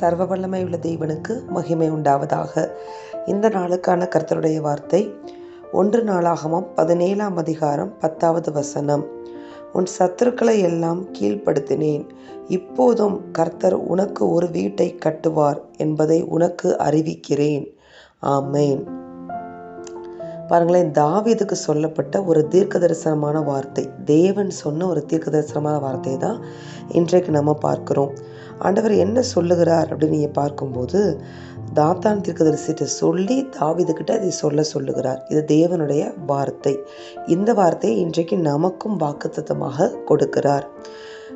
சர்வ வல்லமை உள்ள தேவனுக்கு மகிமை உண்டாவதாக. இந்த நாளுக்கான கர்த்தருடைய வார்த்தை ஒன்று நாளாகவும் பதினேழாம் அதிகாரம் பத்தாவது வசனம். உன் சத்துருக்களை எல்லாம் கீழ்ப்படுத்தினேன். இப்போதும் கர்த்தர் உனக்கு ஒரு வீட்டை கட்டுவார் என்பதை உனக்கு அறிவிக்கிறேன். ஆமேன். பாருங்களேன் தாவீதுக்கு சொல்லப்பட்ட ஒரு தீர்க்க தரிசனமான வார்த்தை. தேவன் சொன்ன ஒரு தீர்க்க தரிசனமான வார்த்தை தான் இன்றைக்கு நம்ம பார்க்குறோம். ஆண்டவர் என்ன சொல்லுகிறார் அப்படின்னு நீங்கள் பார்க்கும்போது தாத்தான் தீர்க்கதரிசிட்ட சொல்லி தாவிதுக்கிட்ட அதை சொல்ல சொல்லுகிறார். இது தேவனுடைய வார்த்தை. இந்த வார்த்தையை இன்றைக்கு நமக்கும் வாக்குத்தமாக கொடுக்கிறார்.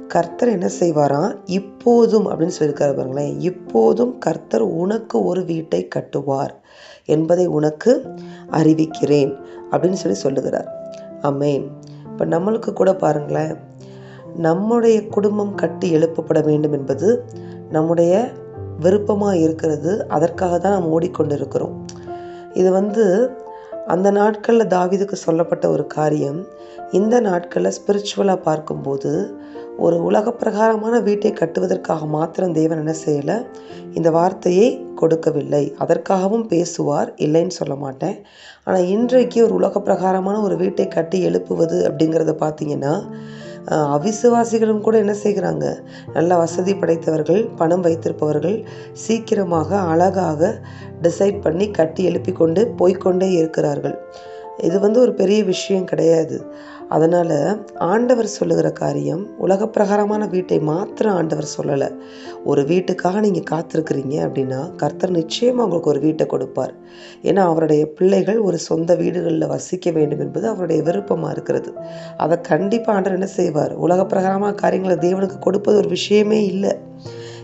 கர்த்தர் என்ன செய்வாராம் இப்போதும் அப்படின்னு சொல்லியிருக்காரு பாருங்களேன். இப்போதும் கர்த்தர் உனக்கு ஒரு வீட்டை கட்டுவார் என்பதை உனக்கு அறிவிக்கிறேன் அப்படின்னு சொல்லி சொல்லுகிறார். அமேன் இப்போ நம்மளுக்கு கூட பாருங்களேன். நம்முடைய குடும்பம் கட்டி எழுப்பப்பட வேண்டும் என்பது நம்முடைய விருப்பமாக இருக்கிறது. அதற்காக தான் நாம் ஓடிக்கொண்டு இருக்கிறோம் இது வந்து அந்த நாட்களில் தாவிதுக்கு சொல்லப்பட்ட ஒரு காரியம். இந்த நாட்களில் ஸ்பிரிச்சுவலாக பார்க்கும்போது ஒரு உலக பிரகாரமான வீட்டை கட்டுவதற்காக மாத்திரம் தேவன் என்ன செய்யலை? இந்த வார்த்தையை கொடுக்கவில்லை. அதற்காகவும் பேசுவார். இல்லைன்னு சொல்ல மாட்டேன். ஆனால் இன்றைக்கு ஒரு உலக பிரகாரமான ஒரு வீட்டை கட்டி எழுப்புவது அப்படிங்கிறத பார்த்தீங்கன்னா அவிசுவாசிகளும் கூட என்ன செய்கிறாங்க? நல்ல வசதி படைத்தவர்கள் பணம் வைத்திருப்பவர்கள் சீக்கிரமாக அழகாக டிசைட் பண்ணி கட்டி எழுப்பி கொண்டு போய்கொண்டே இருக்கிறார்கள். இது வந்து ஒரு பெரிய விஷயம் கிடையாது. அதனால் ஆண்டவர் சொல்லுகிற காரியம் உலக பிரகாரமான வீட்டை மாத்திரம் ஆண்டவர் சொல்லலை. ஒரு வீட்டுக்காக நீங்கள் காத்திருக்கிறீங்க அப்படின்னா கர்த்தர் நிச்சயமாக உங்களுக்கு ஒரு வீட்டை கொடுப்பார். ஏன்னா அவருடைய பிள்ளைகள் ஒரு சொந்த வீடுகளில் வசிக்க வேண்டும் என்பது அவருடைய விருப்பமாக இருக்கிறது. அதை கண்டிப்பாக ஆண்டவர் என்ன செய்வார்? உலக பிரகாரமான காரியங்களை தேவனுக்கு கொடுப்பது ஒரு விஷயமே இல்லை.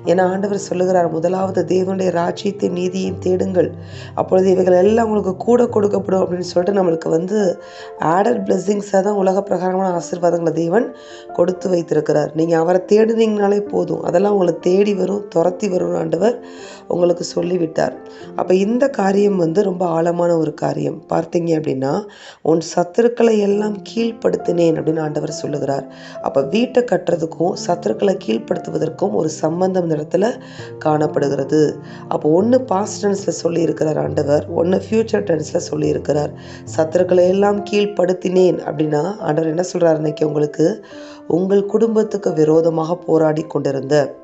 ஏன்னா ஆண்டவர் சொல்லுகிறார் முதலாவது தேவனுடைய ராஜ்யத்தை நீதியையும் தேடுங்கள். அப்பொழுது இவைகள் எல்லாம் உங்களுக்கு கூட கொடுக்கப்படும். அப்படின்னு சொல்லிட்டு நம்மளுக்கு வந்து ஆடட் பிளெஸ்ஸிங்ஸாக தான் உலக பிரகாரமான ஆசீர்வாதங்களை தேவன் கொடுத்து வைத்திருக்கிறார். நீங்கள் அவரை தேடுனீங்கனாலே போதும். அதெல்லாம் உங்களை தேடி வரும் துரத்தி வரும் ஆண்டவர் உங்களுக்கு சொல்லிவிட்டார். அப்போ இந்த காரியம் வந்து ரொம்ப ஆழமான ஒரு காரியம். பார்த்தீங்க அப்படின்னா உன் சத்துருக்களை எல்லாம் கீழ்ப்படுத்தினேன் அப்படின்னு ஆண்டவர் சொல்லுகிறார். அப்போ வீட்டை கட்டுறதுக்கும் சத்துருக்களை கீழ்ப்படுத்துவதற்கும் ஒரு சம்பந்தம் அந்த இடத்துல காணப்படுகிறது. அப்போ ஒன்று பாஸ்ட் டென்ஸில் சொல்லியிருக்கிறார் ஆண்டவர் ஒன்று ஃப்யூச்சர் டென்ஸில் சொல்லியிருக்கிறார். சத்துருக்களை எல்லாம் கீழ்ப்படுத்தினேன் அப்படின்னா ஆண்டவர் என்ன சொல்கிறார் இன்னைக்கு உங்களுக்கு? உங்கள் குடும்பத்துக்கு விரோதமாக போராடி கொண்டிருந்த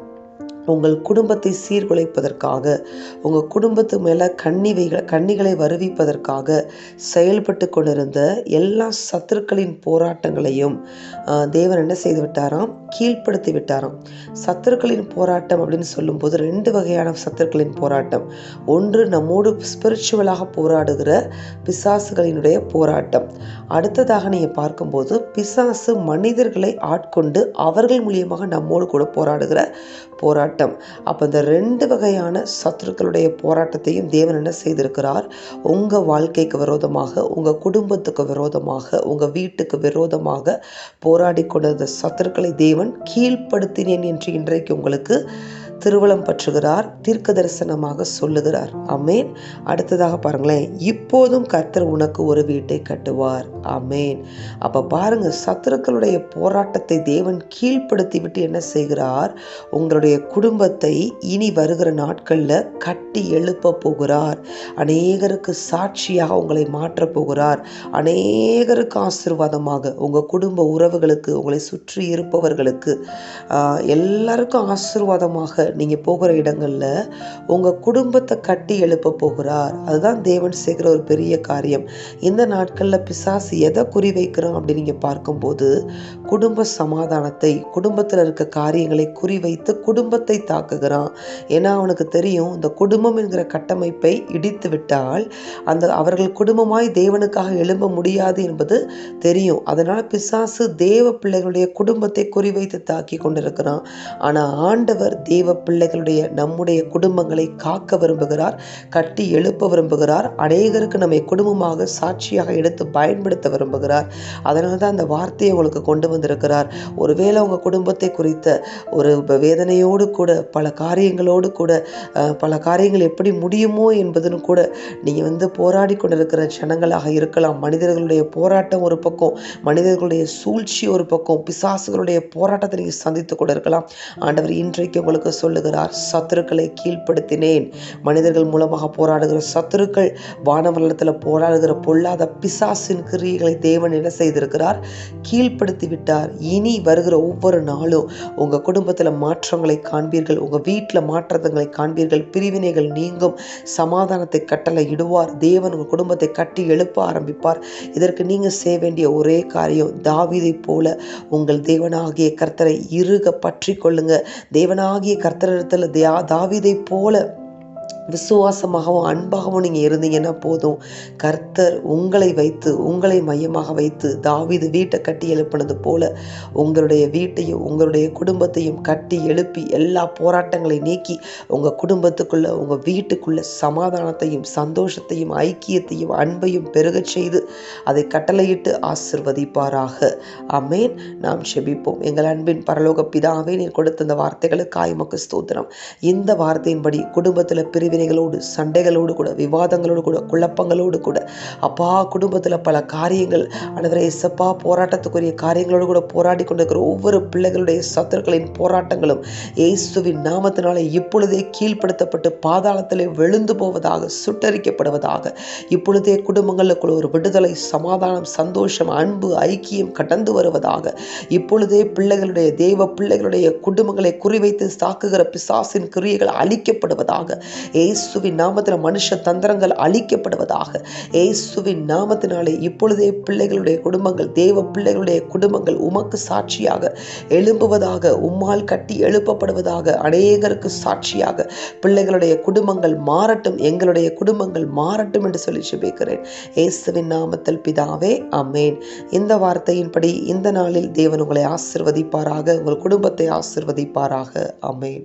உங்கள் குடும்பத்தை சீர்குலைப்பதற்காக உங்கள் குடும்பத்து மேலே கண்ணிவைகள் கண்ணிகளை வருவிப்பதற்காக செயல்பட்டு கொண்டிருந்த எல்லா சத்துருக்களின் போராட்டங்களையும் தேவன் என்ன செய்து விட்டாராம்? கீழ்ப்படுத்தி விட்டாராம். சத்துருக்களின் போராட்டம் அப்படின்னு சொல்லும்போது ரெண்டு வகையான சத்துருக்களின் போராட்டம். ஒன்று நம்மோடு ஸ்பிரிச்சுவலாக போராடுகிற பிசாசுகளினுடைய போராட்டம். அடுத்ததாக நீங்கள் பார்க்கும்போது பிசாசு மனிதர்களை ஆட்கொண்டு அவர்கள் மூலியமாக நம்மோடு கூட போராடுகிற போராட்டம். அப்போ இந்த ரெண்டு வகையான சத்துருக்களுடைய போராட்டத்தையும் தேவன் என்ன செய்திருக்கிறார்? உங்கள் வாழ்க்கைக்கு விரோதமாக உங்கள் குடும்பத்துக்கு விரோதமாக உங்கள் வீட்டுக்கு விரோதமாக போராடி கொண்ட சத்துருக்களை தேவன் கீழ்ப்படுத்தினேன் என்று இன்றைக்கு உங்களுக்கு திருவளம் பற்றுகிறார் தீர்க்க தரிசனமாக சொல்லுகிறார். அமேன் அடுத்ததாக பாருங்களேன். இப்போதும் கர்த்தர் உனக்கு ஒரு வீட்டை கட்டுவார். அமேன் அப்போ பாருங்க சத்துருக்களுடைய போராட்டத்தை தேவன் கீழ்ப்படுத்தி விட்டு என்ன செய்கிறார்? உங்களுடைய குடும்பத்தை இனி வருகிற நாட்களில் கட்டி எழுப்ப போகிறார். அநேகருக்கு சாட்சியாக உங்களை மாற்றப் போகிறார். அநேகருக்கு ஆசிர்வாதமாக உங்கள் குடும்ப உறவுகளுக்கு உங்களை சுற்றி இருப்பவர்களுக்கு எல்லாருக்கும் ஆசிர்வாதமாக நீங்கள் போகிற இடங்களில் உங்கள் குடும்பத்தை கட்டி எழுப்ப போகிறார். அதுதான் தேவன் செய்கிற ஒரு பெரிய காரியம். இந்த நாட்களில் பிசாசு எதை குறி வைக்கிறோம் அப்படின்னு நீங்கள் பார்க்கும்போது குடும்ப சமாதானத்தை குடும்பத்தில் இருக்க காரியங்களை குறிவைத்து குடும்பத்தை தாக்குகிறான். ஏன்னா அவனுக்கு தெரியும் இந்த குடும்பம் என்கிற கட்டமைப்பை இடித்து விட்டால் அந்த அவர்கள் குடும்பமாய் தேவனுக்காக எழும்ப முடியாது என்பது தெரியும். அதனால் பிசாசு தேவ பிள்ளைகளுடைய குடும்பத்தை குறிவைத்து தாக்கி கொண்டிருக்கிறான். ஆனால் ஆண்டவர் தேவ பிள்ளைகளுடைய நம்முடைய குடும்பங்களை காக்க விரும்புகிறார் கட்டி எழுப்ப விரும்புகிறார் அநேகருக்கு நம்மை குடும்பமாக சாட்சியாக எடுத்து பயன்படுத்த விரும்புகிறார். அதனால தான் அந்த வார்த்தையை உங்களுக்கு கொண்டு வந்திருக்கிறார் ஒருவேளை உங்கள் குடும்பத்தை குறித்த ஒரு வேதனையோடு கூட பல காரியங்களோடு கூட பல காரியங்கள் எப்படி முடியுமோ என்பதுன்னு கூட நீங்கள் வந்து போராடி கொண்டிருக்கிற ஜனங்களாக இருக்கலாம். மனிதர்களுடைய போராட்டம் ஒரு பக்கம் மனிதர்களுடைய சூழ்ச்சி ஒரு பக்கம் பிசாசுகளுடைய போராட்டத்தை நீங்கள் சந்தித்து கூட இருக்கலாம் ஆண்டவர் இன்றைக்கு உங்களுக்கு சொல்லுகிறார் சத்துருக்களை கீழ்ப்படுத்தினேன். மனிதர்கள் மூலமாக போராடுகிற சத்துருக்கள் வானவரத்தில் போராடுகிற பொல்லாத பிசாசின் கிரியைகளை தேவன் என்ன செய்திருக்கிறார்? கீழ்ப்படுத்தி விட்டார். இனி வருகிற ஒவ்வொரு நாளும் உங்கள் குடும்பத்தில் மாற்றங்களை காண்பீர்கள். உங்கள் வீட்டில் மாற்றங்களை காண்பீர்கள். பிரிவினைகள் நீங்கும். சமாதானத்தை கட்டளை இடுவார். தேவன் உங்கள் குடும்பத்தை கட்டி எழுப்ப ஆரம்பிப்பார். இதற்கு நீங்கள் செய்ய வேண்டிய ஒரே காரியம் தாவிதை போல உங்கள் தேவனாகிய கர்த்தரை இறுக பற்றி கொள்ளுங்க. தேவனாகிய கர்த்தரிடத்தில் தியா தாவீதை போல விசுவாசமாகவும் அன்பாகவும் நீங்கள் இருந்தீங்கன்னா போதும். கர்த்தர் உங்களை வைத்து உங்களை மையமாக வைத்து தாவிது வீட்டை கட்டி எழுப்பினது போல உங்களுடைய வீட்டையும் உங்களுடைய குடும்பத்தையும் கட்டி எழுப்பி எல்லா போராட்டங்களையும் நீக்கி உங்கள் குடும்பத்துக்குள்ளே உங்கள் வீட்டுக்குள்ளே சமாதானத்தையும் சந்தோஷத்தையும் ஐக்கியத்தையும் அன்பையும் பெருகச் செய்து அதை கட்டளையிட்டு ஆசிர்வதிப்பாராக. அமேன் நாம் செபிப்போம். எங்கள் அன்பின் பரலோக பிதாவே நீர் கொடுத்த இந்த வார்த்தைகளுக்கு ஆய்மக்கு ஸ்தோத்திரம். இந்த வார்த்தையின்படி குடும்பத்தில் வேதனைகளோடு சண்டைகளோடு கூட விவாதங்களோடு கூட குழப்பங்களோடு கூட அப்பா குடும்பத்தில் பல காரியங்கள் அனைவரை எசப்பா போராட்டத்துக்குரிய காரியங்களோடு கூட போராடி கொண்டிருக்கிற ஒவ்வொரு பிள்ளைகளுடைய சத்துருக்களின் போராட்டங்களும் இயேசுவின் நாமத்தினாலே இப்பொழுதே கீழ்ப்படுத்தப்பட்டு பாதாளத்திலே விழுந்து போவதாக சுட்டரிக்கப்படுவதாக இப்பொழுதே குடும்பங்களுக்குள்ள ஒரு விடுதலை சமாதானம் சந்தோஷம் அன்பு ஐக்கியம் கடந்து வருவதாக இப்பொழுதே பிள்ளைகளுடைய தெய்வ பிள்ளைகளுடைய குடும்பங்களை குறிவைத்து தாக்குகிற பிசாசின் கிரியைகள் அழிக்கப்படுவதாக ஏசுவின் நாமத்தில் மனுஷ தந்திரங்கள் அழிக்கப்படுவதாக. ஏசுவின் நாமத்தினாலே இப்பொழுதே பிள்ளைகளுடைய குடும்பங்கள் தேவ பிள்ளைகளுடைய குடும்பங்கள் உமக்கு சாட்சியாக எழும்புவதாக உம்மால் கட்டி எழுப்பப்படுவதாக அநேகருக்கு சாட்சியாக பிள்ளைகளுடைய குடும்பங்கள் மாறட்டும் எங்களுடைய குடும்பங்கள் மாறட்டும் என்று சொல்லி சுபிக்கிறேன் இயேசுவின் நாமத்தில் பிதாவே அமேன் இந்த வார்த்தையின்படி இந்த நாளில் தேவன் உங்களை ஆசிர்வதிப்பாராக உங்கள் குடும்பத்தை ஆசிர்வதிப்பாராக அமேன்